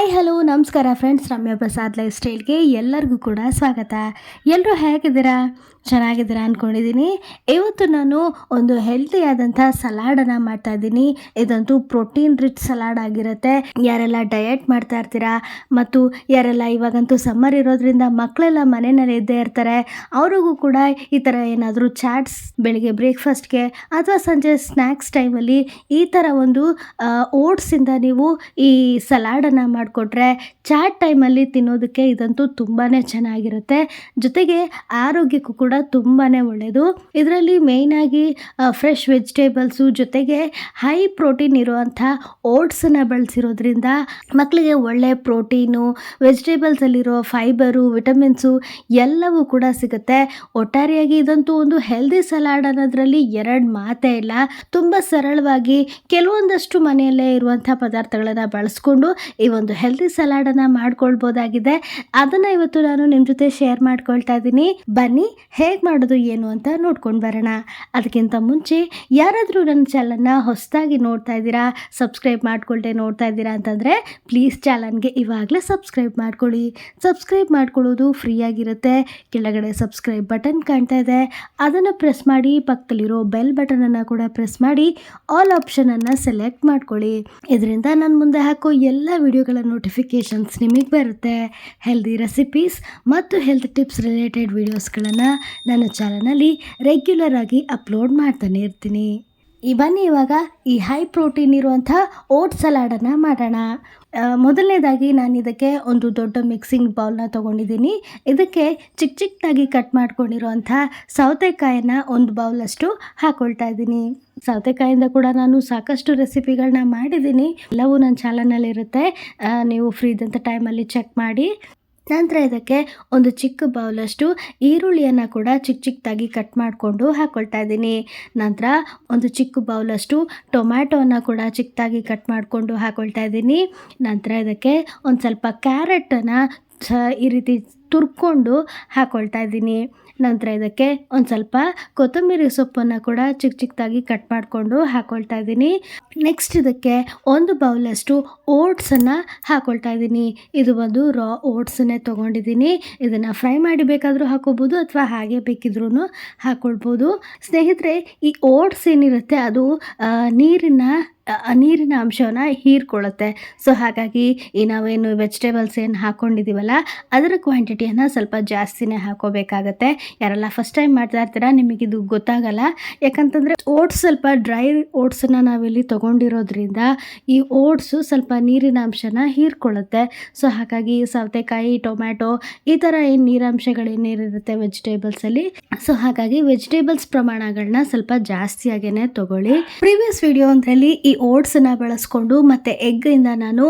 Hi hello ನಮಸ್ಕಾರ friends Ramya Prasad life ಸ್ಟೈಲ್ಗೆ ಎಲ್ಲರಿಗೂ ಕೂಡ ಸ್ವಾಗತ. ಎಲ್ಲರೂ ಹೇಗಿದ್ದೀರಾ? ಚೆನ್ನಾಗಿದ್ದೀರಾ ಅಂದ್ಕೊಂಡಿದ್ದೀನಿ ಇವತ್ತು ನಾನು ಒಂದು ಹೆಲ್ತಿಯಾದಂಥ ಸಲಾಡನ್ನು ಮಾಡ್ತಾ ಇದ್ದೀನಿ. ಇದಂತೂ ಪ್ರೋಟೀನ್ ರಿಚ್ ಸಲಾಡ್ ಆಗಿರುತ್ತೆ. ಯಾರೆಲ್ಲ ಡಯಟ್ ಮಾಡ್ತಾ ಇರ್ತೀರಾ? ಮತ್ತು ಯಾರೆಲ್ಲ ಇವಾಗಂತೂ ಸಮ್ಮರ್ ಇರೋದ್ರಿಂದ ಮಕ್ಕಳೆಲ್ಲ ಮನೆಯಲ್ಲಿ ಇದ್ದೇ ಇರ್ತಾರೆ. ಅವ್ರಿಗೂ ಕೂಡ ಈ ಥರ ಏನಾದರೂ ಚಾಟ್ಸ್ ಬೆಳಿಗ್ಗೆ ಬ್ರೇಕ್ಫಾಸ್ಟ್ಗೆ ಅಥವಾ ಸಂಜೆ ಸ್ನ್ಯಾಕ್ಸ್ ಟೈಮಲ್ಲಿ ಈ ಥರ ಒಂದು ಓಟ್ಸಿಂದ ನೀವು ಈ ಸಲಾಡನ್ನು ಮಾಡಿಕೊಟ್ರೆ ಚಾಟ್ ಟೈಮಲ್ಲಿ ತಿನ್ನೋದಕ್ಕೆ ಇದಂತೂ ತುಂಬಾ ಚೆನ್ನಾಗಿರುತ್ತೆ. ಜೊತೆಗೆ ಆರೋಗ್ಯಕ್ಕೂ ಕೂಡ ತುಂಬಾ ಒಳ್ಳೆಯದು ಇದರಲ್ಲಿ ಮೇಯ್ನಾಗಿ ಫ್ರೆಶ್ ವೆಜಿಟೇಬಲ್ಸು ಜೊತೆಗೆ ಹೈ ಪ್ರೋಟೀನ್ ಇರುವಂಥ ಓಟ್ಸನ್ನು ಬಳಸಿರೋದ್ರಿಂದ ಮಕ್ಕಳಿಗೆ ಒಳ್ಳೆ ಪ್ರೋಟೀನು ವೆಜಿಟೇಬಲ್ಸಲ್ಲಿರೋ ಫೈಬರು ವಿಟಮಿನ್ಸು ಎಲ್ಲವೂ ಕೂಡ ಸಿಗುತ್ತೆ. ಒಟ್ಟಾರೆಯಾಗಿ ಇದಂತೂ ಒಂದು ಹೆಲ್ದಿ ಸಲಾಡ್ ಅನ್ನೋದ್ರಲ್ಲಿ ಎರಡು ಮಾತೇ ಇಲ್ಲ. ತುಂಬ ಸರಳವಾಗಿ ಕೆಲವೊಂದಷ್ಟು ಮನೆಯಲ್ಲೇ ಇರುವಂಥ ಪದಾರ್ಥಗಳನ್ನು ಬಳಸ್ಕೊಂಡು ಈ ಒಂದು ಹೆಲ್ದಿ ಸಲಾಡನ್ನು ಮಾಡ್ಕೊಳ್ಬೋದಾಗಿದೆ. ಅದನ್ನು ಇವತ್ತು ನಾನು ನಿಮ್ಮ ಜೊತೆ ಶೇರ್ ಮಾಡ್ಕೊಳ್ತಾ ಇದ್ದೀನಿ ಬನ್ನಿ, ಹೇಗೆ ಮಾಡೋದು, ಏನು ಅಂತ ನೋಡ್ಕೊಂಡು ಬರೋಣ. ಅದಕ್ಕಿಂತ ಮುಂಚೆ, ಯಾರಾದರೂ ನನ್ನ ಚಾನಲನ್ನು ಹೊಸದಾಗಿ ನೋಡ್ತಾ ಇದ್ದೀರಾ ಸಬ್ಸ್ಕ್ರೈಬ್ ಮಾಡ್ಕೊಳ್ತೇ ನೋಡ್ತಾ ಇದ್ದೀರಾ ಅಂತಂದರೆ ಪ್ಲೀಸ್ ಚಾನಲ್ಗೆ ಇವಾಗಲೇ ಸಬ್ಸ್ಕ್ರೈಬ್ ಮಾಡ್ಕೊಳ್ಳಿ. ಸಬ್ಸ್ಕ್ರೈಬ್ ಮಾಡ್ಕೊಳ್ಳೋದು ಫ್ರೀಯಾಗಿರುತ್ತೆ ಕೆಳಗಡೆ ಸಬ್ಸ್ಕ್ರೈಬ್ ಬಟನ್ ಕಾಣ್ತಾ ಇದೆ. ಅದನ್ನು ಪ್ರೆಸ್ ಮಾಡಿ, ಪಕ್ಕದಲ್ಲಿರೋ ಬೆಲ್ ಬಟನನ್ನು ಕೂಡ ಪ್ರೆಸ್ ಮಾಡಿ ಆಲ್ ಆಪ್ಷನನ್ನು ಸೆಲೆಕ್ಟ್ ಮಾಡ್ಕೊಳ್ಳಿ. ಇದರಿಂದ ನಾನು ಮುಂದೆ ಹಾಕೋ ಎಲ್ಲ ವಿಡಿಯೋಗಳ ನೋಟಿಫಿಕೇಷನ್ಸ್ ನಿಮಗೆ ಬರುತ್ತೆ. ಹೆಲ್ದಿ ರೆಸಿಪೀಸ್ ಮತ್ತು ಹೆಲ್ತ್ ಟಿಪ್ಸ್ ರಿಲೇಟೆಡ್ ವೀಡಿಯೋಸ್ಗಳನ್ನು ನನ್ನ ಚಾನಲಲ್ಲಿ ರೆಗ್ಯುಲರ್ ಆಗಿ ಅಪ್ಲೋಡ್ ಮಾಡ್ತಾನೆ ಇರ್ತೀನಿ. ಬನ್ನಿ ಇವಾಗ ಈ ಹೈ ಪ್ರೋಟೀನ್ ಇರುವಂಥ ಓಟ್ ಸಲಾಡನ್ನು ಮಾಡೋಣ. ಮೊದಲನೇದಾಗಿ ನಾನು ಇದಕ್ಕೆ ಒಂದು ದೊಡ್ಡ ಮಿಕ್ಸಿಂಗ್ ಬೌಲ್ನ ತೊಗೊಂಡಿದ್ದೀನಿ. ಇದಕ್ಕೆ ಚಿಕ್ಕ ಚಿಕ್ಕದಾಗಿ ಕಟ್ ಮಾಡ್ಕೊಂಡಿರುವಂಥ ಸೌತೆಕಾಯನ್ನು ಒಂದು ಬೌಲಷ್ಟು ಹಾಕ್ಕೊಳ್ತಾ ಇದ್ದೀನಿ. ಸೌತೆಕಾಯಿಂದ ಕೂಡ ನಾನು ಸಾಕಷ್ಟು ರೆಸಿಪಿಗಳನ್ನ ಮಾಡಿದ್ದೀನಿ. ಎಲ್ಲವೂ ನನ್ನ ಚಾನಲ್ನಲ್ಲಿರುತ್ತೆ ನೀವು ಫ್ರೀ ಇದ್ದಂಥ ಟೈಮಲ್ಲಿ ಚೆಕ್ ಮಾಡಿ. ನಂತರ ಇದಕ್ಕೆ ಒಂದು ಚಿಕ್ಕ ಬೌಲಷ್ಟು ಈರುಳ್ಳಿಯನ್ನು ಕೂಡ ಚಿಕ್ಕ ಚಿಕ್ಕದಾಗಿ ಕಟ್ ಮಾಡಿಕೊಂಡು ಹಾಕ್ಕೊಳ್ತಾ ಇದ್ದೀನಿ. ನಂತರ ಒಂದು ಚಿಕ್ಕ ಬೌಲಷ್ಟು ಟೊಮ್ಯಾಟೋನ ಕೂಡ ಚಿಕ್ಕದಾಗಿ ಕಟ್ ಮಾಡಿಕೊಂಡು ಹಾಕ್ಕೊಳ್ತಾ ಇದ್ದೀನಿ. ನಂತರ ಇದಕ್ಕೆ ಒಂದು ಸ್ವಲ್ಪ ಕ್ಯಾರೆಟನ್ನು ಈ ರೀತಿ ತುರ್ಕೊಂಡು ಹಾಕ್ಕೊಳ್ತಾ ಇದ್ದೀನಿ. ನಂತರ ಇದಕ್ಕೆ ಒಂದು ಸ್ವಲ್ಪ ಕೊತ್ತಂಬರಿ ಸೊಪ್ಪನ್ನು ಕೂಡ ಚಿಕ್ಕ ಚಿಕ್ಕದಾಗಿ ಕಟ್ ಮಾಡಿಕೊಂಡು ಹಾಕ್ಕೊಳ್ತಾ ಇದ್ದೀನಿ. ನೆಕ್ಸ್ಟ್ ಇದಕ್ಕೆ ಒಂದು ಬೌಲಷ್ಟು ಓಟ್ಸನ್ನು ಹಾಕ್ಕೊಳ್ತಾ ಇದ್ದೀನಿ. ಇದು ಒಂದು ರಾ ಓಟ್ಸನ್ನೇ ತೊಗೊಂಡಿದ್ದೀನಿ. ಇದನ್ನು ಫ್ರೈ ಮಾಡಿ ಬೇಕಾದರೂ ಹಾಕೋಬೋದು ಅಥವಾ ಹಾಗೆ ಬೇಕಿದ್ರೂ ಹಾಕ್ಕೊಳ್ಬೋದು ಸ್ನೇಹಿತರೆ, ಈ ಓಟ್ಸ್ ಏನಿರುತ್ತೆ ಅದು ನೀರಿನ ನೀರಿನ ಅಂಶವನ್ನು ಹೀರ್ಕೊಳ್ಳುತ್ತೆ. ಸೊ ಹಾಗಾಗಿ ಈ ನಾವೇನು ವೆಜಿಟೇಬಲ್ಸ್ ಏನು ಹಾಕ್ಕೊಂಡಿದ್ದೀವಲ್ಲ ಅದರ ಕ್ವಾಂಟಿಟಿಯನ್ನು ಸ್ವಲ್ಪ ಜಾಸ್ತಿನೇ ಹಾಕೋಬೇಕಾಗತ್ತೆ. ಯಾರೆಲ್ಲ ಫಸ್ಟ್ ಟೈಮ್ ಮಾಡ್ತಾ ಇರ್ತೀರಾ ಇದು ಗೊತ್ತಾಗಲ್ಲ. ಯಾಕಂತಂದರೆ ಓಟ್ಸ್ ಸ್ವಲ್ಪ ಡ್ರೈ ಓಟ್ಸನ್ನು ನಾವಿಲ್ಲಿ ತೊಗೊಂಡಿರೋದ್ರಿಂದ ಈ ಓಟ್ಸು ಸ್ವಲ್ಪ ನೀರಿನ ಅಂಶನ ಹೀರ್ಕೊಳ್ಳುತ್ತೆ. ಸೊ ಹಾಗಾಗಿ ಸೌತೆಕಾಯಿ, ಟೊಮ್ಯಾಟೊ ಈ ಥರ ಏನು ನೀರಾಂಶಗಳೇನಿರುತ್ತೆ ವೆಜಿಟೇಬಲ್ಸಲ್ಲಿ ಸೊ ಹಾಗಾಗಿ ವೆಜಿಟೇಬಲ್ಸ್ ಪ್ರಮಾಣಗಳನ್ನ ಸ್ವಲ್ಪ ಜಾಸ್ತಿಯಾಗೇ ತಗೊಳ್ಳಿ. ಪ್ರೀವಿಯಸ್ ವಿಡಿಯೋ ಒಂದರಲ್ಲಿ ಈ ಓಟ್ಸನ್ನು ಬಳಸ್ಕೊಂಡು ಮತ್ತು ಎಗ್ಗಿಂದ ನಾನು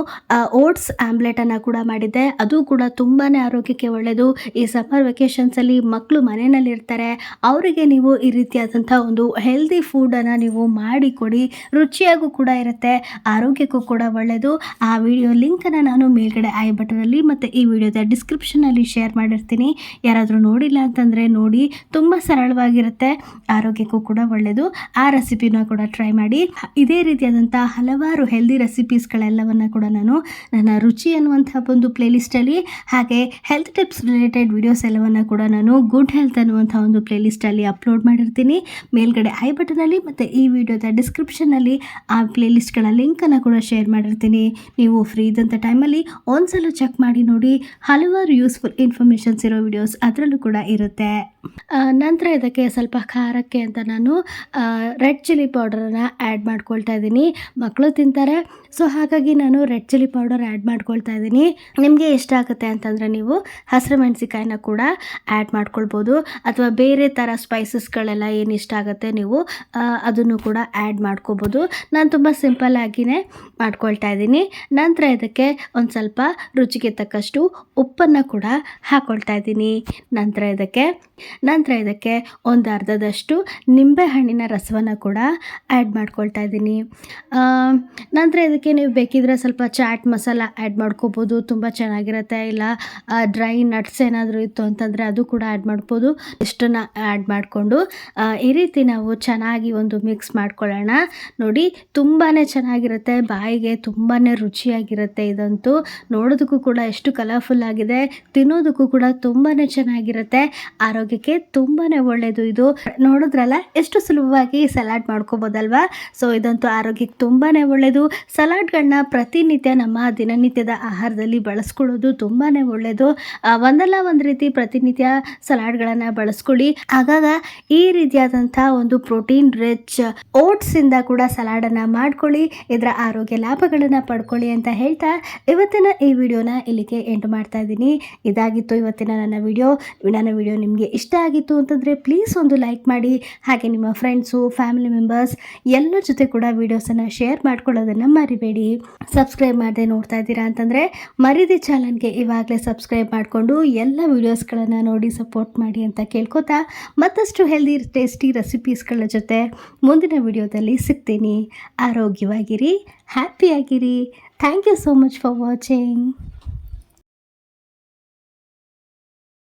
ಓಟ್ಸ್ ಆಮ್ಲೆಟನ್ನು ಕೂಡ ಮಾಡಿದ್ದೆ. ಅದು ಕೂಡ ತುಂಬಾ ಆರೋಗ್ಯಕ್ಕೆ ಒಳ್ಳೆಯದು ಈ ಸಮ್ಮರ್ ವೆಕೇಷನ್ಸಲ್ಲಿ ಮಕ್ಕಳು ಮನೆಯಲ್ಲಿರ್ತಾರೆ. ಅವರಿಗೆ ನೀವು ಈ ರೀತಿಯಾದಂಥ ಒಂದು ಹೆಲ್ದಿ ಫುಡನ್ನು ನೀವು ಮಾಡಿಕೊಡಿ ರುಚಿಯಾಗೂ ಕೂಡ ಇರುತ್ತೆ. ಆರೋಗ್ಯಕ್ಕೂ ಕೂಡ ಒಳ್ಳೆಯದು ಆ ವಿಡಿಯೋ ಲಿಂಕನ್ನು ನಾನು ಮೇಲ್ಗಡೆ ಐ ಬಟನಲ್ಲಿ ಮತ್ತು ಈ ವಿಡಿಯೋದ ಡಿಸ್ಕ್ರಿಪ್ಷನಲ್ಲಿ ಶೇರ್ ಮಾಡಿರ್ತೀನಿ. ಯಾರಾದರೂ ನೋಡಿಲ್ಲ ಅಂತಂದರೆ ನೋಡಿ. ತುಂಬ ಸರಳವಾಗಿರುತ್ತೆ. ಆರೋಗ್ಯಕ್ಕೂ ಕೂಡ ಒಳ್ಳೆಯದು ಆ ರೆಸಿಪಿನ ಕೂಡ ಟ್ರೈ ಮಾಡಿ. ಇದೇ ರೀತಿಯಾದಂಥ ಹಲವಾರು ಹೆಲ್ದಿ ರೆಸಿಪೀಸ್ಗಳೆಲ್ಲವನ್ನು ಕೂಡ ನಾನು ನನ್ನ ರುಚಿ ಅನ್ನುವಂಥ ಒಂದು ಪ್ಲೇಲಿಸ್ಟಲ್ಲಿ ಹಾಗೆ ಹೆಲ್ತ್ ಟಿಪ್ಸ್ ರಿಲೇಟೆಡ್ ವಿಡಿಯೋಸ್ ಎಲ್ಲವನ್ನು ಕೂಡ ನಾನು ಗುಡ್ ಹೆಲ್ತ್ ಅನ್ನುವಂಥ ಒಂದು ಪ್ಲೇಲಿಸ್ಟಲ್ಲಿ ಅಪ್ಲೋಡ್ ಮಾಡಿರ್ತೀನಿ. ಮೇಲ್ಗಡೆ ಐ ಬಟನಲ್ಲಿ ಮತ್ತು ಈ ವಿಡಿಯೋದ ಡಿಸ್ಕ್ರಿಪ್ಷನಲ್ಲಿ ಆ ಪ್ಲೇಲಿಸ್ಟ್ಗಳ ಲಿಂಕನ್ನು ಕೂಡ ಶೇರ್ ಮಾಡಿರ್ತೀನಿ. ನೀವು ಫ್ರೀ ಇದ್ದಂಥ ಟೈಮಲ್ಲಿ ಒಂದ್ಸಲ ಚೆಕ್ ಮಾಡಿ ನೋಡಿ, ಹಲವಾರು ಯೂಸ್ಫುಲ್ ಇನ್ಫಾರ್ಮೇಷನ್ಸ್ ಇರೋ ವಿಡಿಯೋಸ್ ಅದರಲ್ಲೂ ಕೂಡ ಇರುತ್ತೆ. ನಂತರ ಇದಕ್ಕೆ ಸ್ವಲ್ಪ ಖಾರಕ್ಕೆ ಅಂತ ನಾನು ರೆಡ್ ಚಿಲ್ಲಿ ಪೌಡರನ್ನು ಆ್ಯಡ್ ಮಾಡ್ಕೊಳ್ತಾ ಇದ್ದೀನಿ. ಮಕ್ಕಳು ತಿಂತಾರೆ ಸೊ ಹಾಗಾಗಿ ನಾನು ರೆಡ್ ಚಿಲ್ಲಿ ಪೌಡರ್ ಆ್ಯಡ್ ಮಾಡ್ಕೊಳ್ತಾ ಇದ್ದೀನಿ. ನಿಮಗೆ ಇಷ್ಟ ಆಗುತ್ತೆ ಅಂತಂದರೆ ನೀವು ಹಸಿರು ಮೆಣಸಿಕಾಯಿನ ಕೂಡ ಆ್ಯಡ್ ಮಾಡ್ಕೊಳ್ಬೋದು. ಅಥವಾ ಬೇರೆ ಥರ ಸ್ಪೈಸಸ್ಗಳೆಲ್ಲ ಏನು ಇಷ್ಟ ಆಗುತ್ತೆ ನೀವು ಅದನ್ನು ಕೂಡ ಆ್ಯಡ್ ಮಾಡ್ಕೋಬೋದು. ನಾನು ತುಂಬ ಸಿಂಪಲ್ ಆಗಿನೇ ಮಾಡ್ಕೊಳ್ತಾ ಇದ್ದೀನಿ. ನಂತರ ಇದಕ್ಕೆ ಒಂದು ಸ್ವಲ್ಪ ರುಚಿಗೆ ತಕ್ಕಷ್ಟು ಉಪ್ಪನ್ನು ಕೂಡ ಹಾಕ್ಕೊಳ್ತಾ ಇದ್ದೀನಿ. ನಂತರ ಇದಕ್ಕೆ ನಂತರ ಇದಕ್ಕೆ ಒಂದು ಅರ್ಧದಷ್ಟು ನಿಂಬೆ ಹಣ್ಣಿನ ರಸವನ್ನು ಕೂಡ ಆ್ಯಡ್ ಮಾಡ್ಕೊಳ್ತಾ ಇದ್ದೀನಿ. ನಂತರ ಇದಕ್ಕೆ ನೀವು ಬೇಕಿದ್ರೆ ಸ್ವಲ್ಪ ಚಾಟ್ ಮಸಾಲ ಆ್ಯಡ್ ಮಾಡ್ಕೋಬೋದು. ತುಂಬ ಚೆನ್ನಾಗಿರುತ್ತೆ. ಇಲ್ಲ ಡ್ರೈ ನಟ್ಸ್ ಏನಾದರೂ ಇತ್ತು ಅಂತಂದರೆ ಅದು ಕೂಡ ಆ್ಯಡ್ ಮಾಡ್ಬೋದು. ಇಷ್ಟನ್ನು ಆ್ಯಡ್ ಮಾಡಿಕೊಂಡು ಈ ರೀತಿ ನಾವು ಚೆನ್ನಾಗಿ ಒಂದು ಮಿಕ್ಸ್ ಮಾಡ್ಕೊಳ್ಳೋಣ. ನೋಡಿ ತುಂಬಾ ಚೆನ್ನಾಗಿರುತ್ತೆ. ಬಾಯಿಗೆ ತುಂಬಾ ರುಚಿಯಾಗಿರುತ್ತೆ ಇದಂತೂ. ನೋಡೋದಕ್ಕೂ ಕೂಡ ಎಷ್ಟು ಕಲರ್ಫುಲ್ ಆಗಿದೆ. ತಿನ್ನೋದಕ್ಕೂ ಕೂಡ ತುಂಬಾ ಚೆನ್ನಾಗಿರುತ್ತೆ. ಆರೋಗ್ಯಕ್ಕೆ ತುಂಬಾ ಒಳ್ಳೆಯದು ಇದು. ನೋಡಿದ್ರಲ್ಲ, ಎಷ್ಟು ಸುಲಭವಾಗಿ ಸಲಾಡ್ ಮಾಡ್ಕೋಬೋದಲ್ವಾ? ಸೊ ಇದಂತೂ ಆರೋಗ್ಯಕ್ಕೆ ತುಂಬಾ ಒಳ್ಳೆಯದು ಸಲಾಡ್ಗಳನ್ನ ಪ್ರತಿನಿತ್ಯ ನಮ್ಮ ದಿನನಿತ್ಯದ ಆಹಾರದಲ್ಲಿ ಬಳಸ್ಕೊಳ್ಳೋದು ತುಂಬಾ ಒಳ್ಳೆಯದು ಒಂದಲ್ಲ ಒಂದು ರೀತಿ ಪ್ರತಿನಿತ್ಯ ಸಲಾಡ್ಗಳನ್ನು ಬಳಸ್ಕೊಳ್ಳಿ. ಆಗಾಗ ಈ ರೀತಿಯಾದಂಥ ಒಂದು ಪ್ರೋಟೀನ್ ರಿಚ್ ಓಟ್ಸಿಂದ ಕೂಡ ಸಲಾಡನ್ನು ಮಾಡ್ಕೊಳ್ಳಿ. ಇದರ ಆರೋಗ್ಯ ಲಾಭಗಳನ್ನು ಪಡ್ಕೊಳ್ಳಿ ಅಂತ ಹೇಳ್ತಾ ಇವತ್ತಿನ ಈ ವಿಡಿಯೋನ ಇಲ್ಲಿಗೆ ಎಂಟು ಮಾಡ್ತಾ ಇದ್ದೀನಿ. ಇದಾಗಿತ್ತು ಇವತ್ತಿನ ನನ್ನ ವಿಡಿಯೋ. ನನ್ನ ವಿಡಿಯೋ ನಿಮಗೆ ಇಷ್ಟ ಆಗಿತ್ತು ಅಂತಂದರೆ ಪ್ಲೀಸ್ ಒಂದು ಲೈಕ್ ಮಾಡಿ. ಹಾಗೆ ನಿಮ್ಮ ಫ್ರೆಂಡ್ಸು, ಫ್ಯಾಮಿಲಿ ಮೆಂಬರ್ಸ್ ಎಲ್ಲರ ಜೊತೆ ಕೂಡ ವೀಡಿಯೋಸನ್ನು ಶೇರ್ ಮಾಡ್ಕೊಳ್ಳೋದನ್ನು ಮರಿಬೇಡಿ. ಸಬ್ಸ್ಕ್ರೈಬ್ ಮಾಡದೆ ನೋಡ್ತಾ ಇದ್ದೀರಾ ಅಂತಂದರೆ ಮರಿದಿ ಚಾನಲ್ಗೆ ಇವಾಗಲೇ ಸಬ್ಸ್ಕ್ರೈಬ್ ಮಾಡಿಕೊಂಡು ಎಲ್ಲ ವೀಡಿಯೋಸ್ಗಳನ್ನು ನೋಡಿ ಸಪೋರ್ಟ್ ಮಾಡಿ ಅಂತ ಕೇಳ್ಕೊತಾ ಮತ್ತಷ್ಟು ಹೆಲ್ದಿ ಟೇಸ್ಟಿ ರೆಸಿಪೀಸ್ಗಳ ಜೊತೆ ಮುಂದಿನ ವಿಡಿಯೋದಲ್ಲಿ ಸಿಗ್ತೀನಿ. ಆರೋಗ್ಯವಾಗಿರಿ ಹ್ಯಾಪಿಯಾಗಿರಿ thank you so much for watching